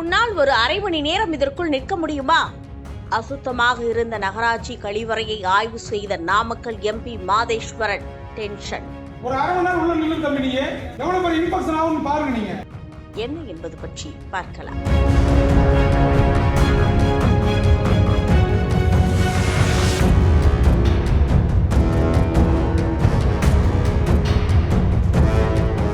உன்னால் ஒரு அரை மணி நேரம் இதற்குள் நிற்க முடியுமா? அசுத்தமாக இருந்த நகராட்சி கழிவறையை ஆய்வு செய்த நாமக்கல் எம்பி மாதேஸ்வரன் டென்ஷன். ஒரு அரை மணி நேரம் உள்ள நில்லு தம்பி நீங்க எவ்வளவு பெரிய இன்ஃபெக்ஷன் ஆகும்னு பாருங்க நீங்க. என்ன என்பது பற்றி பார்க்கலாம்.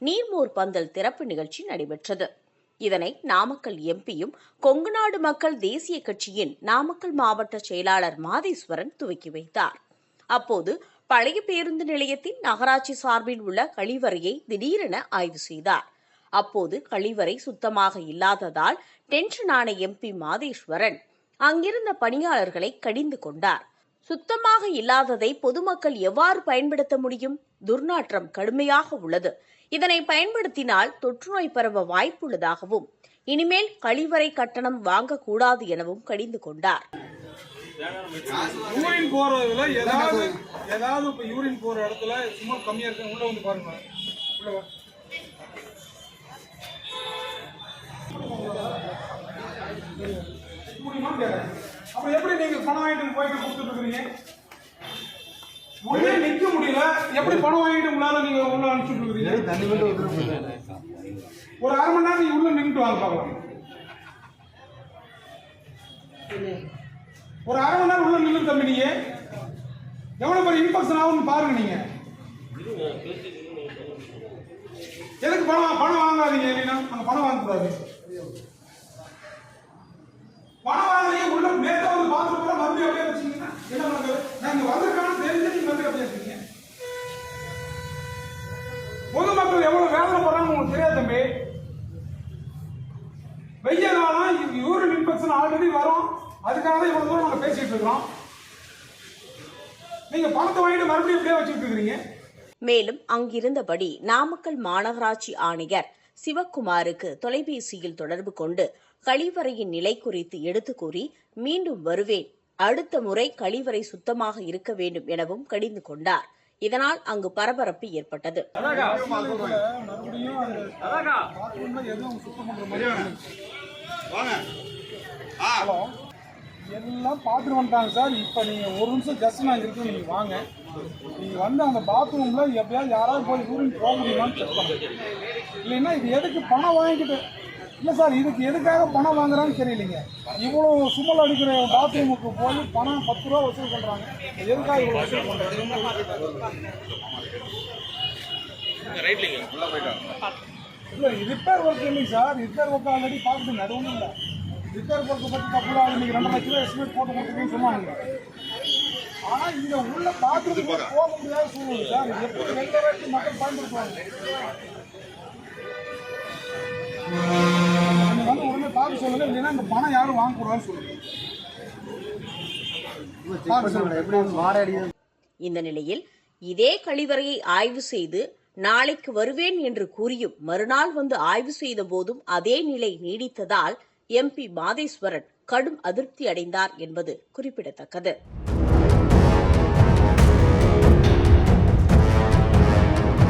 நீர்மோர் பந்தல் திறப்பு நிகழ்ச்சி நடைபெற்றது. இதனை நாமக்கல் எம்பியும் கொங்குநாடு மக்கள் தேசிய கட்சியின் நாமக்கல் மாவட்ட செயலாளர் மாதேஸ்வரன் துவக்கி வைத்தார். அப்போது பழைய பேருந்து நிலையத்தின் நகராட்சி சார்பில் உள்ள கழிவறையை திடீரென ஆய்வு செய்தார். அப்போது கழிவறை சுத்தமாக இல்லாததால் டென்ஷனான எம்பி மாதேஸ்வரன் அங்கிருந்த பணியாளர்களை கடிந்து கொண்டார். சுத்தமாக இல்லாததை பொதுமக்கள் எவ்வாறு பயன்படுத்த முடியும்? துர்நாற்றம் கடுமையாக உள்ளது. இதனை பயன்படுத்தினால் தொற்றுநோய் பரவ வாய்ப்புள்ளதாகவும் இனிமேல் கழிவறை கட்டணம் வாங்கக்கூடாது எனவும் கடிந்து கொண்டார் யூரின் போறதுல ஏதாவது ஏதாவது இப்ப யூரின் போற இடத்துல சும்மா கம்மியா இருக்கு உள்ள வந்து பாருங்க உள்ள வா. முடியுமான்னு கேக்குறேன். எப்படி நீங்க பணம் வாங்கிட்டு போயிட்டு கொடுத்துட்டு இருக்கீங்க எப்படி பணம் வாங்கிட்டு உங்களால நீங்க உள்ள அனுப்பிச்சுட்டு இருக்கீங்க ஒரு அரை மணி நேரம் உள்ள நின்றுட்டு வாங்க பார்க்கலாம். ஒரு அரை மணி நேரம் உள்ள நில்லு தம்பி நீங்க எவ்வளவு பெரிய இன்ஃபெக்ஷன் ஆகும்னு பாருங்க நீங்க. எதுக்கு பணம் பணம் வாங்காதீங்க இல்லைன்னா அங்க பணம் வாங்கக்கூடாது. வேதனை உங்களுக்கு தெரியாது தம்பி வெய்ய காலம் யூரின் இன்ஃபெக்ஷன் ஆல்ரெடி வரும். அதுக்காக தான் இவ்வளவு தூரம் நாங்க பேசிட்டு இருக்கிறோம். நீங்க பணத்தை வாங்கிட்டு மறுபடியும் இப்படியே வச்சுட்டு இருக்கிறீங்க. மேலும் அங்கிருந்தபடி நாமக்கல் மாநகராட்சி ஆணையர் சிவக்குமாருக்கு தொலைபேசியில் தொடர்பு கொண்டு கழிவறையின் நிலை குறித்து எடுத்து கூறி மீண்டும் வருவேன். அடுத்த முறை கழிவறை சுத்தமாக இருக்க வேண்டும் எனவும் கடிந்து கொண்டார். இதனால் அங்கு பரபரப்பு ஏற்பட்டது. எல்லாம் பார்த்துட்டு வந்துட்டாங்க சார். இப்போ நீங்கள் ஒரு நிமிஷம் ஜஸ்ட் நான் இருக்கு நீங்கள் வாங்க. நீங்கள் வந்து அந்த பாத்ரூமில் எப்படியாவது யாராவது போய் யூரின் போக முடியுமான்னு செக் பண்ணுங்க. இல்லைன்னா இது எதுக்கு பணம் வாங்கிக்கிட்டு இல்லை சார் இதுக்கு எதுக்காக பணம் வாங்குறான்னு தெரியலைங்க. இவ்வளோ சுமல் அடிக்கிற பாத்ரூமுக்கு போய் பணம் பத்து ரூபா வசூல் பண்ணுறாங்க எதுக்காக இவ்வளோ வசூல் பண்ணுறாங்க இல்லை ரிப்பேர் ஒர்க் இல்லைங்க சார். ரிப்பேர் ஒர்க் ஆல்ரெடி பார்த்துங்க அது ஒன்றும் இல்லை. ரிப்பேர் ஒர்க்கை பற்றி தப்பு தான் இன்னைக்கு ரெண்டு லட்ச ரூபா எஸ்டிமேட் போட்டு கொடுத்துருக்கேன்னு சொன்னாங்க. ஆனால் இங்கே உள்ள பாத்ரூம் போக முடியாத சூழ்நிலை சார். எப்படி ரெண்டு மக்கள் பயன்படுத்துவாங்க? வாங்கக்கூடாதுன்னு சொல்லுங்க. இந்த நிலையில் இதே கழிவறையை ஆய்வு செய்து நாளைக்கு வருவேன் என்று கூறியும் மறுநாள் வந்து ஆய்வு செய்த போதும் அதே நிலை நீடித்ததால் எம்பி மாதேஸ்வரன் கடும் அதிருப்தி அடைந்தார் என்பது குறிப்பிடத்தக்கது.